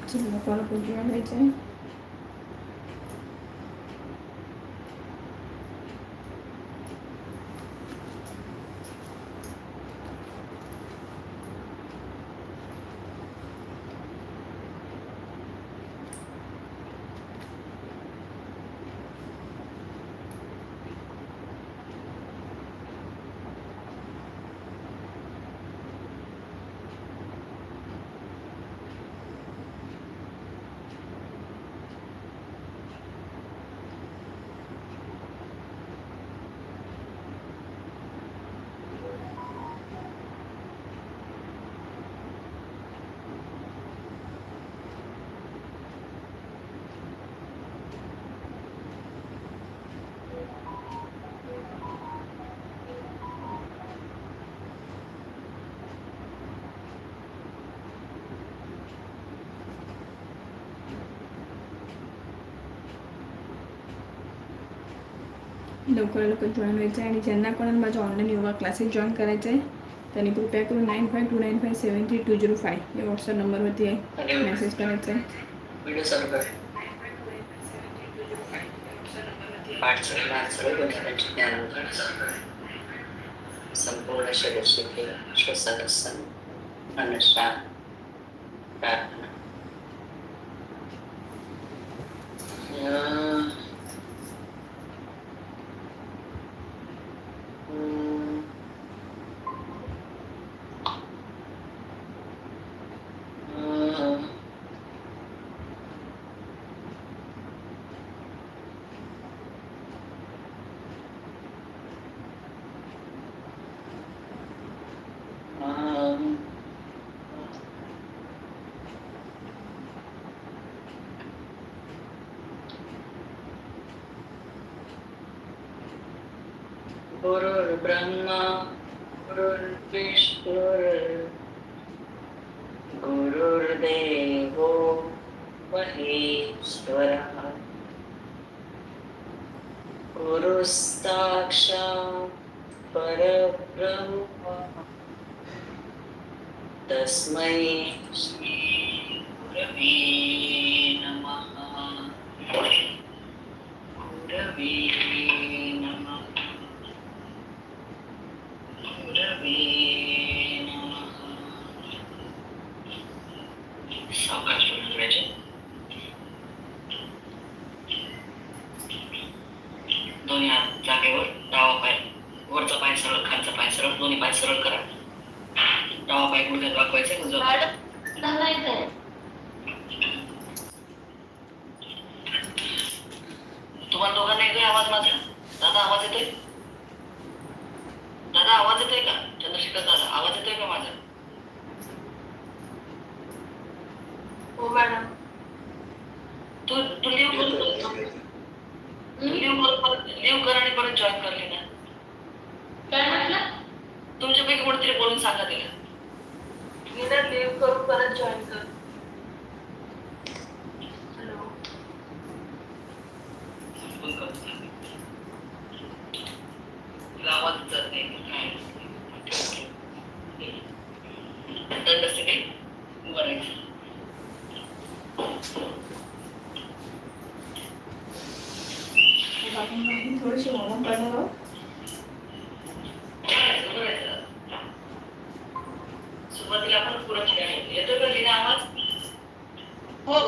चला कोणाला कोणती घालायचं आहे लवकर लवकर जॉईन व्हायचं आहे आणि ज्यांना कोणाला माझ्या ऑनलाईन योगा क्लासेस जॉईन करायचे आहे त्यांनी कृपया करून nine five two nine five seven three two zero five या व्हॉट्सअप नंबरवरती आहे मेसेज करायचा आहे. संपूर्ण शरीर श्वसन अनुष्ठान प्रार्थना. गुरुर्ब्रह्मा गुरुर्विष्णुर् गुरुर्देवो महेश्वरः। गुरुस्ताक्षा परब्रह्म। तस्मै श्री गुरवे नमः। गुरवे नमः गुरवे नमः सावकाश बोलून करायचे दोन्ही हात जागेवर डावा पाय वरचा पाय सरळ खालचा पाय सरळ दोन्ही पाय सरळ करा. डावा पाय गुडघ्यात वाकवायचा पाय. तुम्हाला दोघांना येतोय आवाज माझा? दादा आवाज येतोय दादा आवाज येतोय का चंद्रशेखर दादा आवाज येतोय का माझा हो मॅडम तू तू लिव्ह कर लिव्ह कर लिव्ह कर आणि परत जॉईन करले ना काय म्हटलं तुमच्यापैकी कोणतरी बोलून सांगा तिला मी ना लिव्ह करून परत जॉईन कर हॅलो फोन करतो तिला आवाज जात नाही काय दंड असते काही बरं आहे. आपण थोडीशी वामन करणार आहोत सुरुवातीला आपण पुढे खेळायचं येतो का लिना आवाज हो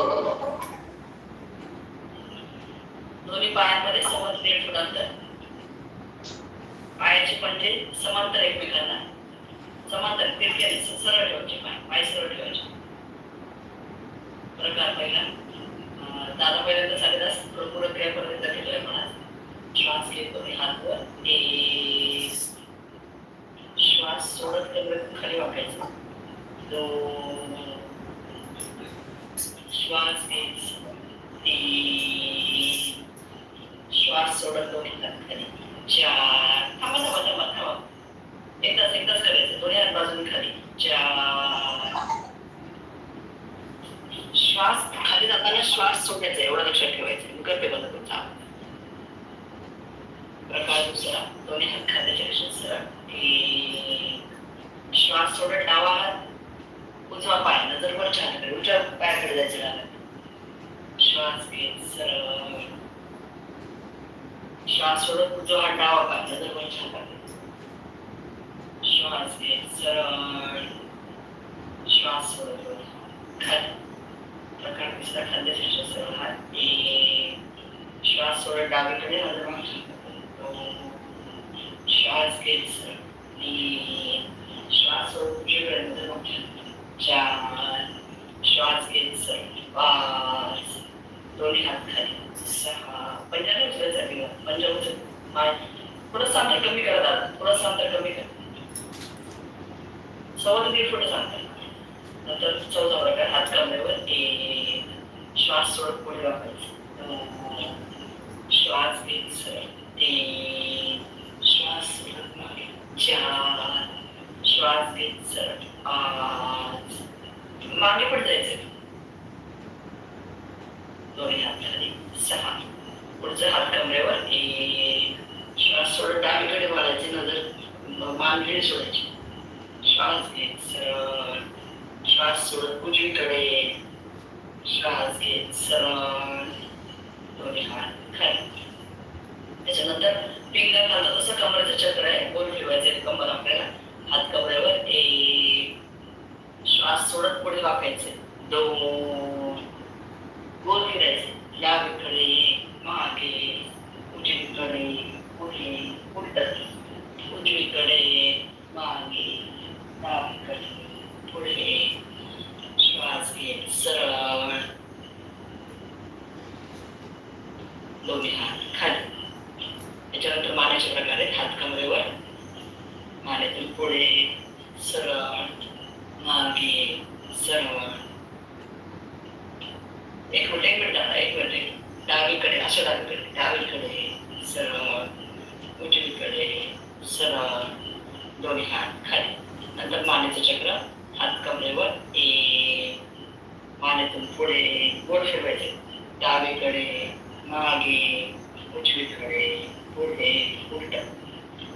दोन्ही पायांमध्ये समान दीड फूट अंतर पायाचे पंजे समांतर एकमेकांना समांतर तिरके आणि सरळ ठेवायचे पाय पाय सरळ ठेवायचे प्रकार पहिला. अं, दादा पहिल्यांदा साडेदास थोडं पुढे क्रियापर्यंत ठेवलंय म्हणा. श्वास घेतो मी हात वर श्वास सोडत कमरेतून खाली वाकायचा. दोन श्वास घ्यायचा तीन श्वास सोडत दोन हात खाली. चार. थांबा थांबा थांबा थांबा. एकदाच एकदाच करायचं. दोन्ही हात बाजून खाली. चार. श्वास खाली जाताना श्वास सोडायचा एवढं लक्षात ठेवायचं. करते बघा तुमचा प्रकार दुसरा. दोन्ही हात खाली सरळ श्वास सोडत डावा हात. उजवा पाय. नजर वर छान उजव्या पायाकडे जायचं लागत श्वास घेत सरळ. श्वास सोडत उजवा हात डावा पाय. नजर वर छान श्वास घेत सरळ. श्वास सोडत खाली. प्रकार श्वास सोडत डावीकडे श्वास घे तीन श्वास उजवीकडे चार श्वास घेत पाच. दोन्ही हात खाली. सहा. पंजाने उचलायसाठी पंजा उचल पाय थोडं अंतर कमी करा दादा थोडंसं अंतर कमी करा सवलती ते अंतर नंतर चौदा प्रकार हात कमरेवर एक श्वास सोडत पुढे वापरायचं. श्वास घेत सर तीन श्वास सोडत मागे चार श्वास घेत सर पाच मागे पण जायचं दोन्ही हात खाली सहा. पुढचा हात कमरेवर एक श्वास सोडत डावीकडे वाढायची नंतर मानगीड सोडायची. श्वास घेत सरळ श्वास सोडत उजवीकडे श्वास घेत सरळ दोन्ही हात खाली त्याच्यानंतर पिंगल घालतो कसं कमरेचं चक्र आहे गोल फिरवायचं कंबर आपल्याला हात कमरेवर एक श्वास सोडत पुढे वाकायचे. दोन गोल फिरायचे. डावीकडे मागे उजवीकडे पुढे उलट उजवीकडे मागे डावीकडे पुढे श्वास घेत सरळ दोन्ही हात खाली. त्याच्यानंतर मानेचे प्रकार आहेत हात कमरेवर. मानेतून पुढे सरळ मागे सरळ. एक मिनिट एक मिनिट दादा एक मिनिट डावीकडे असं डावीकडे. डावीकडे सरळ उजवीकडे सरळ. दोन्ही हात खाली. नंतर मानेचं चक्र हात कमरेवर ए मानेतून पुढे गोड फिरवायचे. डावीकडे मागे उजवीकडे पुढे उलट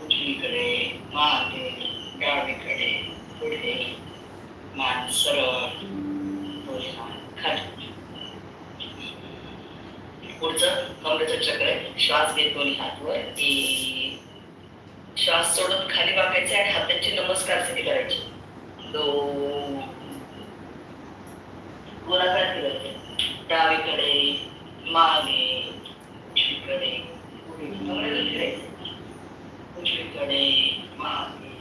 उजवीकडे मागे डावीकडे पुढे मान सरळ दोन्ही खाली। पुढचं कमरेचं चक्र आहे श्वास घेत दोन्ही हात वर श्वास सोडत खाली वाकायचे आणि हातांची नमस्कार स्थिती करायची. दोन. गोलाकार फिरायचे डावीकडे मागे इकडे पुढे उजवीकडे मागे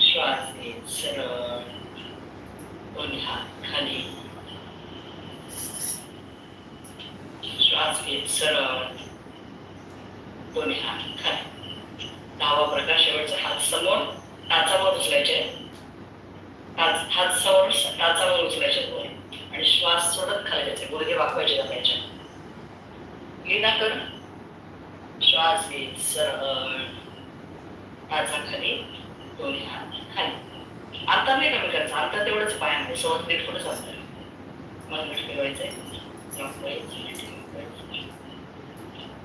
श्वास घेत सरळ दोन्ही हात खाली श्वास घेत सरळ दोन्ही हात खाली दहावा प्रकार शेवटचा हात समोर टाचावर उचलायचे हात समोर टाचावर उचलायचे आणि श्वास सोडत खाली जायचे गुडघे वाकवायचे दाबायचे लीना कर श्वास घेत सरळ टाचा खाली दोन्ही हात खाली. आता नाही कमी करायचं. आता तेवढंच पायामध्ये सोबत दीड फुटच मन मनगट फिरवायचंय. वाकवायचं,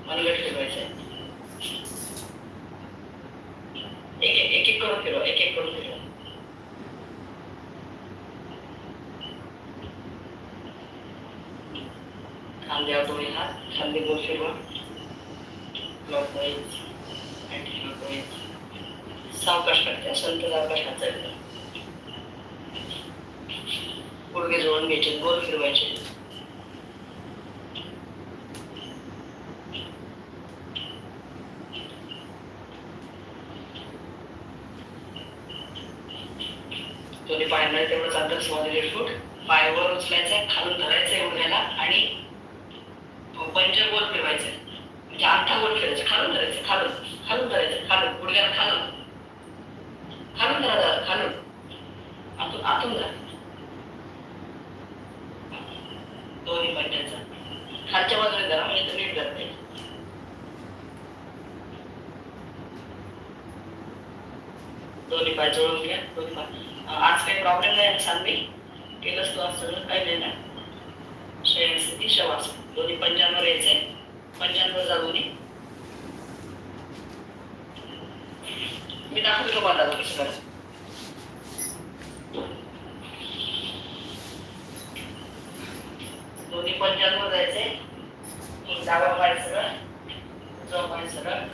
मनगट फिरवायचंय. एक एक एक एक करून फिरवा. एक एक करून फिरवा. खांद्यावर दोन्ही हात खांदे गोल फिरवा क्लॉकवाईज सावकाश करते संत सावकाश हात गुडघे जोडून घ्यायचे गोल फिरवायचे. दोन्ही पायांना तेवढंच अंतर समोर दीड फूट पायवर उचलायचं खालून धरायचं एवढ्याला आणि पंचर गोल फिरवायचे. म्हणजे अंगठा गोल फिरायचं. खालून धरायचं खालून. खालून धरायचं खालून. गुडघ्याला खालून. खालून धरा दादा खालून. आतून आतून धरा. दोन्ही पंचांचा खालच्या बाजूने धरा म्हणजे तो नीट धरता. येईल दोन्ही पाय जोडून घ्या. दोन्ही पाय. आज काही प्रॉब्लेम नाही ना सांगवी केलंच तू आज सगळं काही नाही ना. शयनस्थिती शवासन दोन्ही पंजांवर यायचे पंजांवर जाऊ नये मी दाखवतो मला कसं दोन्ही पंजांवर जायचे जागा पाय सरळ. उजवा पाय सरळ.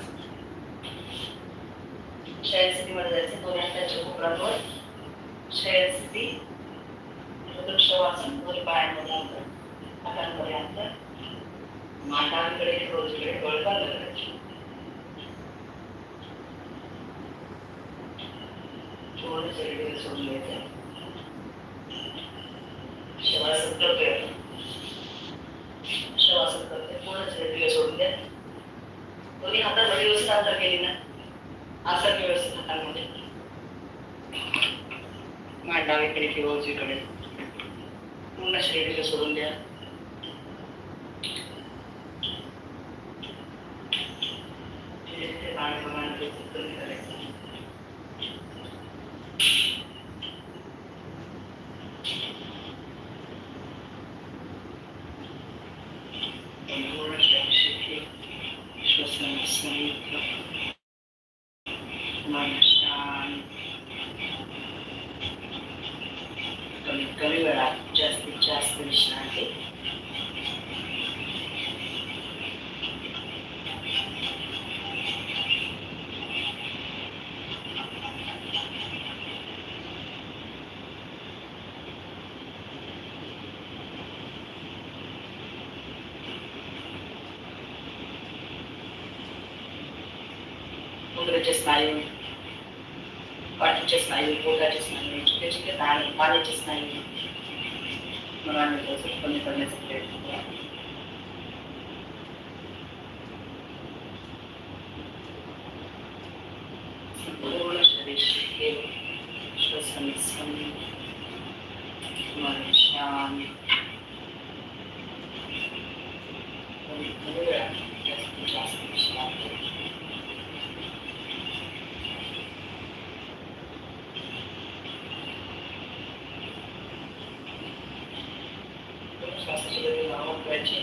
शयनस्थितीमध्ये जायचे दोन्ही हाताच्या कोपरांवर शयनस्थिती रुद्रक्षवासन दोन्ही पायांवर. अंतर मांडांकडे रोजकडे डोळे लागायची करायचे पूर्ण शरीर सोडून घ्यायचं शवासन करतोय शवासन करतोय पूर्ण शरीर सोडून द्या दोन्ही हातामध्ये व्यवस्थित अंतर केली ना? असं व्यवस्थित हातांमध्ये. मान किंवा उजवीकडे पूर्ण शरीर सोडून द्या धीरे धीरे पाण्याप्रमाणे व्यवस्थित कमी करायचं पूर्ण शरीर श्वसन संयुक्त मन शांत कमीत कमी वेळात जास्तीत जास्त विश्रांती उदराचे स्नायू पाठीचे स्नायू पोटाचे स्नायू जिथे जिथे ताण पाण्याचे स्नायू मनाने थोडंसं कमी करण्याचा प्रयत्न करा संपूर्ण शरीर शिथिल, श्वसन संयम, मन शांत कमी कमी वेळात जास्तीत जास्त विश्रांती श्वासाची गती वाढवायची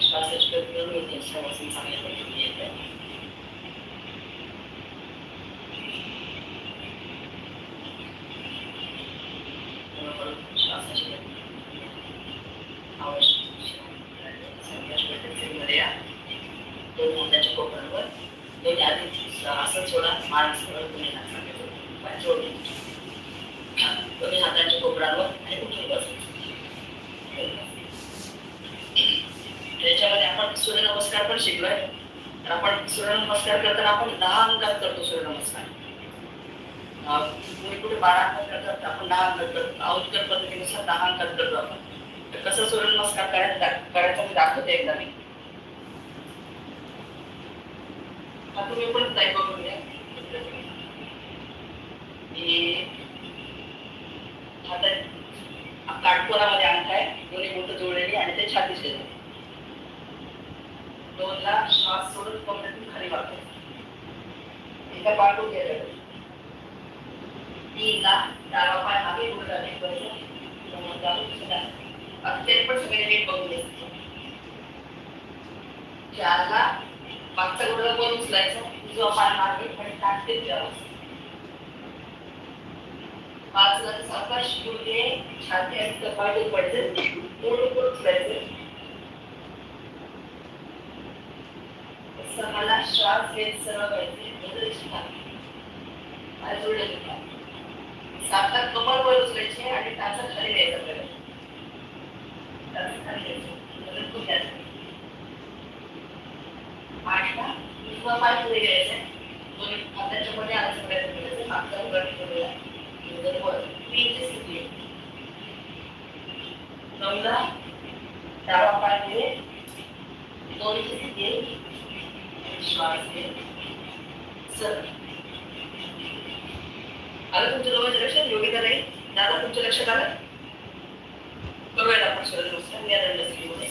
श्वासाची गती कमी होते श्वासन चांगल्या पद्धतीने येते श्वासाची गती आवश्यक संघर्ष पद्धतीमध्ये या दोन हाताच्या कोपरावर दोन्ही आधी असं सोडा मान सरळ तुम्ही सांगितलं पाय जोडून दोन्ही कोपरावर आणि उठून बसायचं त्याच्यामध्ये आपण सूर्यनमस्कार पण शिकलोय. तर आपण सूर्यनमस्कार करताना आपण दहा अंगात करतो सूर्यनमस्कार. कुठे कुठे बारा अंगात करतात आपण दहा अंगात करतो. अवतकर पद्धतीनुसार दहा अंगात करतो आपण. तर कसं सूर्यनमस्कार करायचा करायचा मी दाखवते एकदा मी. हा तुम्ही पण टाईप करून घ्या. हातात काटकोरामध्ये अंक आहे दोन्ही बोट जोडलेली आणि ते छाती शेजारी दोनला श्वास सोडून कमरेतून खाली वाकायचं एका पाठवून गेलं. तीनला डावा पाय मागे उलटा नीट करायचा समोर पण सगळे नीट बघून घ्यायचं चारला मागचा गुडघा वर उचलायचा. उजवा पाय मागे आणि टाकते ठेवायचं पाचला सावकाश गुडघे छाती आणि कपाळ पडते. तोंड करून उचलायचं सहाला श्वास घेत सरळ व्हायचे. नजर शिका पाय जोडले वर उचलायचे आणि टाचा खाली द्यायचा प्रयत्न. टाचा खाली द्यायचं खूप जास्त आठला उजवा पाय पुढे घ्यायचा. दोन्ही हाताच्या मध्ये आणायचा प्रयत्न मागचा उघड करूया नजर वर तीनची स्थिती आहे. नऊला डावा पाय पुढे दोन्हीची स्थिती आहे. श्वास घे सर आलं तुमच्या दोघांच्या लक्षात योग्यता नाही दादा तुमच्या लक्षात आलं करूया आपण सूर्यनमस्कार या दंडस्त्रीमध्ये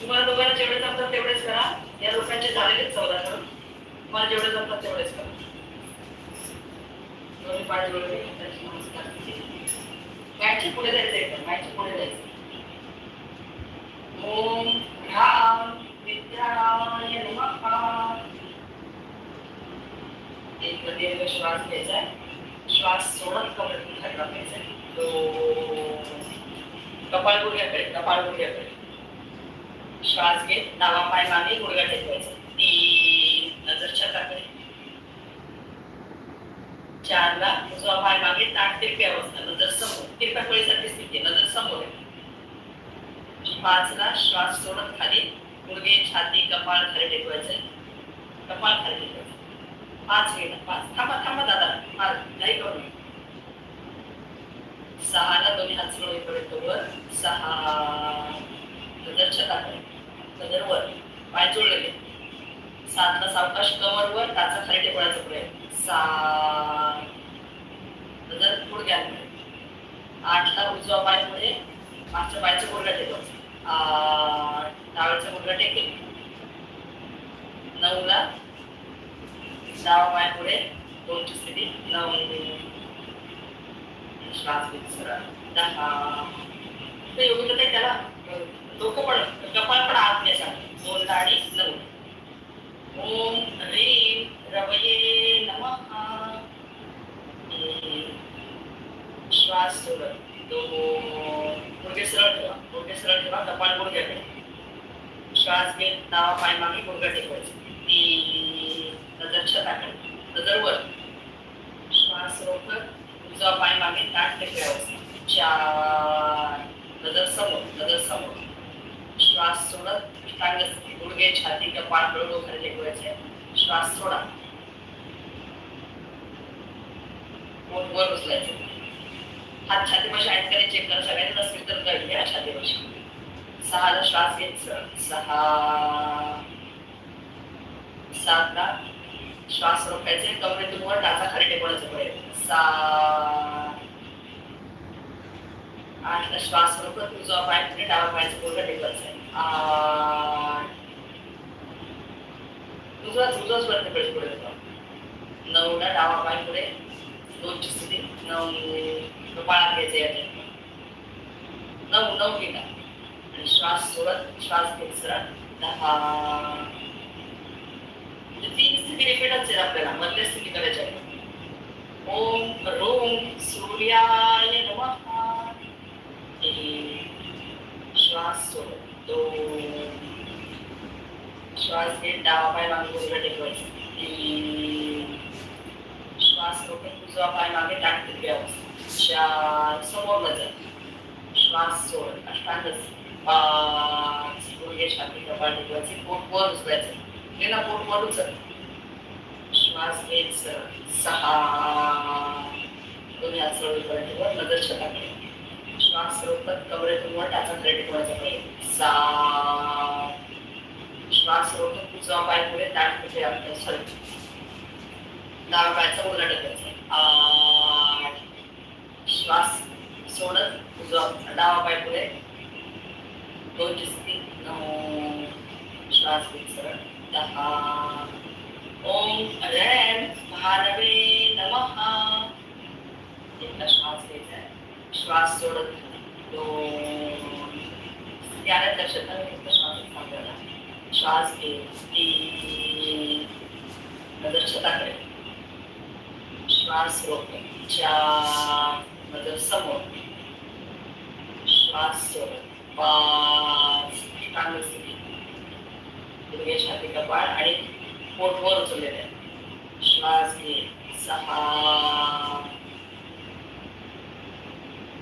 तुम्हाला दोघांना जेवढे जमतात तेवढेच करा या लोकांचे झालेलेच चौदा करून तुम्हाला जेवढे जमतात तेवढेच करा दोन्ही पाय जोडले हाताची नमस्कार पुढे जायचं एकदम मॅचच्या पुढे जायचं ओम ह्राम विद्याय नमः. एक दीर्घ श्वास घ्यायचा. श्वास सोडत कमरेतून खाली वाकायचा कपाळ गुडघ्याकडे कपाळ गुडघ्याकडे. श्वास घे डावा पाय मागे गुडघा टेकवायचा तीन नजर छताकडे चारला उजवा पाय मागे ताट तिरप्या अवस्था नजर समोर. तिरप्या फळीसारखी स्थिती नजर समोर आहे. पाचला श्वास सोडत खाली गुडघे छाती कपाळ खाली टेकवायचंय कपाळ खाली टेकवायचं. पाच वेळा पाच. थांबा थांबा दादा. पाच नाही करू. नये. सहाला दोन्ही हात सोडून सोडवेपर्यंत वर सहा नजर छताकडे नजर वर पाय जोडलेले सातला सावकाश कमर वर टाचा खाली टेकवण्याचा प्रयत्न सात नजर गुडघ्याकडे आठला उजवा पाय पुढे मागच्या पायाचा गुडघा टेकवायचा आठ डाव्याचा गुडघा टेकेल नऊला डावा पाय पुढे दोनची स्थिती नऊ श्वास घेत योग्य त्याला डोकं पण कपाळ पण आत दोन दाढी नऊ ओम रवये श्वास सोडत तो गुडघे सरळ ठेवा गुडघे सरळ ठेवा कपाळ गुडघ्याकडे श्वास घेत डावा पाय मागे गुडघा टेकवायचा तीन नजर छताकडे नजर वर सरोवर तुझा पाय मागे ताट टेकवायचा चार. नजर समोर नजर समोर. श्वास सोडत चांगलं स्थिती गुडघे छाती कपाळ डोळं खाली टेकवायचे. श्वास सोडा. पोट वर उचलायचं. हात छातीपाशी आहेत का चेक करा. सगळ्यांना नसतील तर काय घ्या छातीपाशी सहाला श्वास घ्यायचं सहा. सातला श्वास रोखायचे कमरेतून वर टाचा खाली टेकवण्याचा प्रयत्न सात आठला श्वास रोखत उजवा पाय पुढे डावा पायाचा गुडघा टेकवायचा. आहे आठ उजवाच उजवाच वरती कडे पुढे येतो नऊला डावा पाय पुढे. दोनची स्थिती. नऊ. रुपाळा घ्यायचे या नऊ नऊ ठिकाण आणि श्वास सोडत श्वास घेत सरळ. दहा. म्हणजे तीन स्थिती रिपीटच आपल्याला मधलेच स्थिती करायच्या ओम रोम सूर्याय नमः. श्वास सोडत दोन श्वास घेत डावा पाय मागे उजव्या टेकवायचा. श्वास रोखत उजवा पाय मागे ताट तिरपी समोर नजर श्वास सोड. अष्टांगच. पाच. गुडघे छाती कपाळ टेकवायचे पोट वर उचलायचं. हे ना पोट वर उचल श्वास घेत सहा दोन्ही हात सरळ वर नजर छताकडे श्वास रोखत कमरेतून वर टाचा खाली टेकवायचा पाहिजे सात श्वास रोखत उजवा पाय पुढे ताट कुठे आपल्या सॉरी. डावा पायचा उलट टेकायचा आठ श्वास सोडत उजवा डावा पाय पुढे. दोन स्थिती नऊ. श्वास घेत सरळ. दहा. ओम ह्रैं महानवे नमः. एकदा श्वास घ्यायचा आहे. श्वास सोडत तो त्याला लक्षात आलं फक्त श्वास सांगायला श्वास घे. नजर छताकडे श्वास रोखते चार. नजर समोर. श्वास सोडत पाच. चांगली स्थिती गुडघे छाती कपाळ आणि पोट वर उचललेले श्वास घे सहा.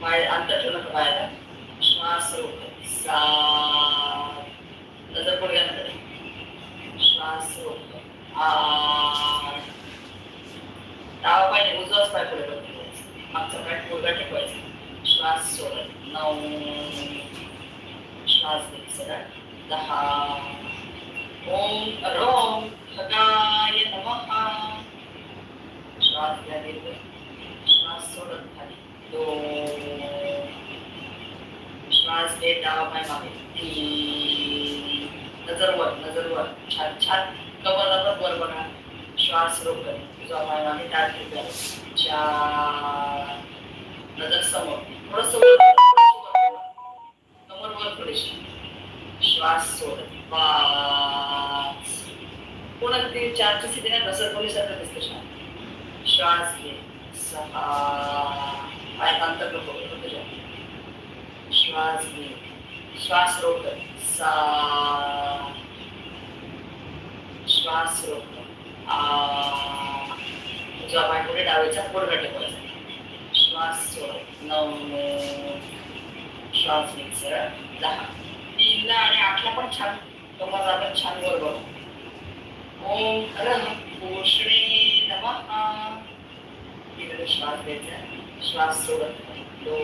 पाय अंतर ठेवू नका पायाला श्वास रोखत सात नजर गुडघ्यांकडे श्वास रोखत आठ. डावा पाय उजवाच पाय पुढे बदलायचा मागचा पाय गुडघा टेकवायचा. श्वास सोडत नऊ. श्वास घेत सरळ. दहा. ओम रोम. श्वास घ्या दीर्घ श्वास सोडत. खाली दोन श्वास घेत डावा पाय मागे तीन नजर वर नजर वर छान छान कमर वर बघा श्वास रोखत तुझा पाय मागे ताट ठेवूया चार नजर समोर थोडं समोर कमर वर थोडीशी श्वास सोडत पाच. पुन्हा ते चारच्या स्थितीने घसरपणीसारखं दिसतं छान श्वास घे सहा पायकांत नको तुझ्या. श्वास घे श्वास रोक सा श्वास रोक आ तुझा पाय पुढे डावीचा पुढे टेकवायचा श्वास सोड. नऊ श्वास घे सरळ दहा. तीनला आणि आठला पण छान. तुम्हाला आपण छान वर बघू. ओम रह पोषणे. नमः इकडे श्वास घ्यायचा श्वास सोडत